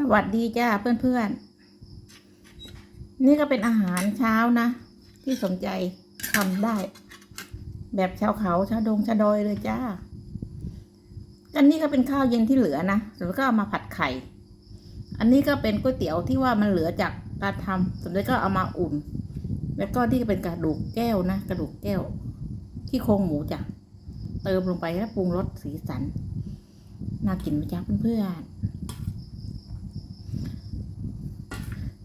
สวัสดีจ้าเพื่อนๆ นี่ก็เป็นอาหารเช้านะ ที่สนใจทำได้ แบบชาวเขาชาวดงชาวดอยเลยจ้าอันนี้ก็เป็นข้าวเย็นที่เหลือนะสมมติก็เอามาผัดไข่ อันนี้ก็เป็นก๋วยเตี๋ยวที่ว่ามันเหลือจากการทำสมมติก็เอามาอุ่น แล้วก็ที่เป็นกระดูกแก้วนะ กระดูกแก้ว ที่โครงหมูจ้ะเติมลงไปแล้วปรุงรสสีสัน น่ากินไหมจ๊ะเพื่อนๆ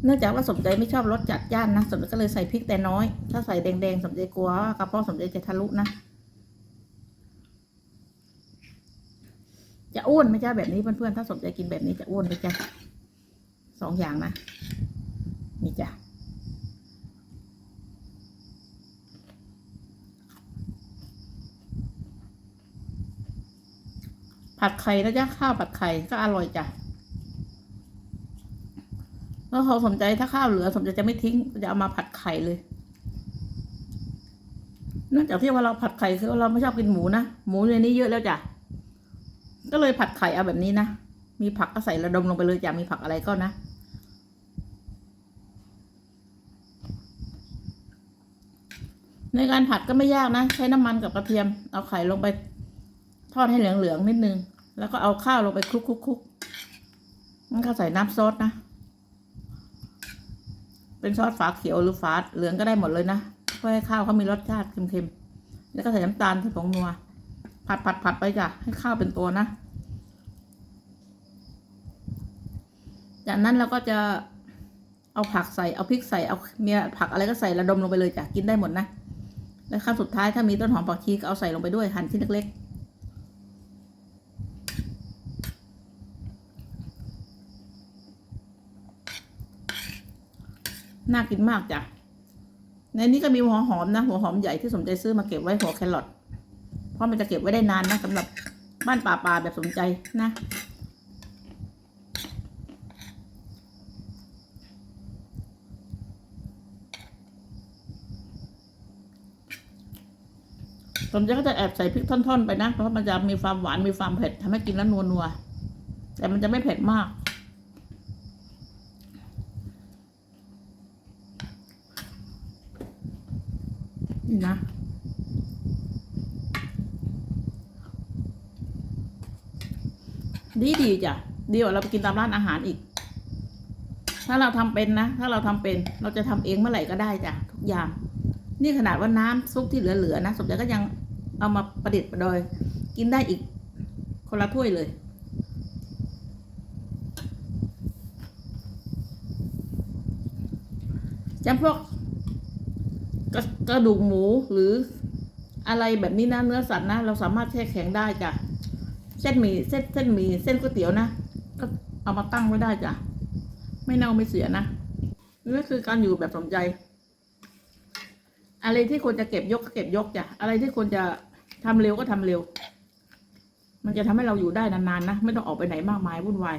เนื่องจากว่าสมใจไม่ชอบรสจัดจ้านนะสมใจก็เลยใส่พริกแต่น้อย ถ้าใส่แดงๆสมใจกลัวว่ากระเพาะสมใจจะทะลุนะ จะอ้วนไหมจ้าแบบนี้เพื่อนๆถ้าสมใจกินแบบนี้จะอ้วนไหมจ้าสองอย่างนะนี่จ้ะผัดไข่นะจ๊ะข้าวผัดไข่ก็อร่อยจ้ะ แล้วเขาสนใจถ้าข้าวเหลือ สมใจจะไม่ทิ้งจะเอามาผัดไข่เลยนองจากที่ว่าเราผัดไข่คือเราไม่ชอบกินหมูนะหมูในนี้เยอะแล้วจ้ะก็เลยผัดไข่เอาแบบนี้นะมีผักก็ใส่ระดมลงไปเลยจ้ะมีผักอะไรก็นะในการผัดก็ไม่ยากนะ ใช้น้ำมันกับกระเทียม เอาไข่ลงไปทอดให้เหลืองๆนิดนึง แล้วก็เอาข้าวลงไปคลุกๆๆมันก็ใส่น้ำซอสนะ เป็นซอสฝาเขียวหรือฝาเหลืองก็ได้หมดเลยนะเพื่อให้ข้าวเขามีรสชาติเค็มๆแล้วก็ใส่น้ำตาลใส่ผงนัว ผัดผัดผัดไปจ้ะให้ข้าวเป็นตัวนะ จากนั้นเราก็จะเอาผักใส่เอาพริกใส่เอาเมียผักอะไรก็ใส่ระดมลงไปเลยจ้ะกินได้หมดนะแล้วขั้นสุดท้ายถ้ามีต้นหอมผักชีก็เอาใส่ลงไปด้วยหั่นชิ้นเล็กๆ น่ากินมากจ้ะ ในนี้ก็มีหัวหอมนะ หัวหอมใหญ่ที่สมใจซื้อมาเก็บไว้หัวแครอท เพราะมันจะเก็บไว้ได้นานนะสำหรับบ้านป่าป่าแบบสมใจนะสมใจก็จะแอบใส่พริกท่อน ๆ ไปนะ เพราะมันจะมีความหวานมีความเผ็ดทำให้กินแล้วนัวๆ แต่มันจะไม่เผ็ดมาก น่ะดีดีจ้ะดีกว่าเราไปกินตามร้านอาหารอีก ถ้าเราทำเป็นนะ ถ้าเราทำเป็น เราจะทำเองเมื่อไหร่ก็ได้จ้ะทุกอย่าง นี่ขนาดว่าน้ำซุปที่เหลือๆนะสมใจก็ยังเอามาประดิษฐ์ประดอย กินได้อีก คนละถ้วยเลยจำพวก กระกระดูกหมูหรืออะไรแบบนี้นะเนื้อสัตว์นะ เราสามารถแช่แข็งได้จ้ะเส้นหมี่เส้นเส้นหมี่เส้นก๋วยเตี๋ยวนะก็เอามาตั้งไว้ได้จ้ะไม่เน่าไม่เสียนะนี่ก็คือการอยู่แบบสมใจ อะไรที่ควรจะเก็บยกก็เก็บยกจ้ะอะไรที่ควรจะทำเร็วก็ทำเร็ว มันจะทำให้เราอยู่ได้นานๆนะไม่ต้องออกไปไหนมากมายวุ่นวาย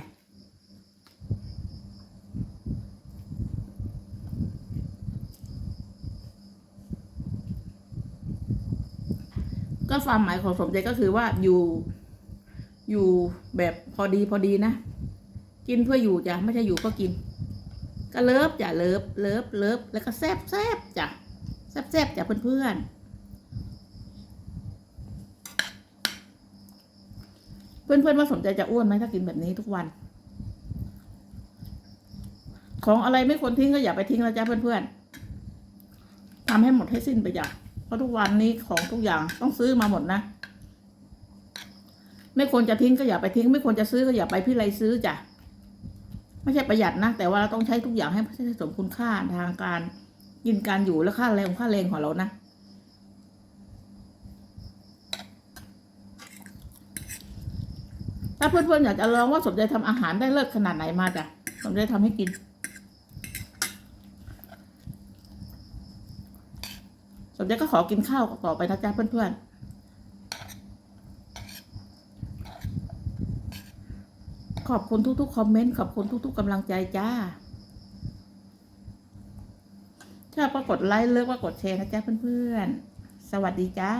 ก็ความหมายของสมใจก็คือว่าอยู่อยู่แบบพอดีพอดีนะ กินเพื่ออยู่จ้ะไม่ใช่อยู่ก็กิน ก็เลิฟจ้ะเลิฟเลิฟเลิฟแล้วก็แซบแซบจ้ะแซบแซบจ้ะเพื่อนๆเพื่อนๆว่าสนใจจะอ้วนไหมถ้ากินแบบนี้ทุกวัน ของอะไรไม่ควรทิ้งก็อย่าไปทิ้งนะจ๊ะเพื่อนๆทำให้หมดให้สิ้นไปจ้ะ ราะทุกวันนี้ของทุกอย่างต้องซื้อมาหมดนะ ไม่ควรจะทิ้งก็อย่าไปทิ้ง ไม่ควรจะซื้อก็อย่าไปพี่ไรซื้อจ้ะไม่ใช่ประหยัดนะ แต่ว่าเราต้องใช้ทุกอย่างให้ใหสมคุณค่าทางการกินการอยู่และค่าแรงค่าแรงของเรานะถ้าเพื่อนๆอยากจะลองว่าสมใจทำอาหารได้เลิศขนาดไหนมาจ้ะสมใจทำให้กิน สม เด็จก็ขอกินข้าวต่อไปนะจ๊ะเพื่อนๆขอบคุณทุกๆคอมเมนต์ขอบคุณทุกๆกำลังใจจ้าถ้าก็กดไลค์เลิกว่ากดแชร์นะจ๊ะเพื่อนๆ สวัสดีจ้า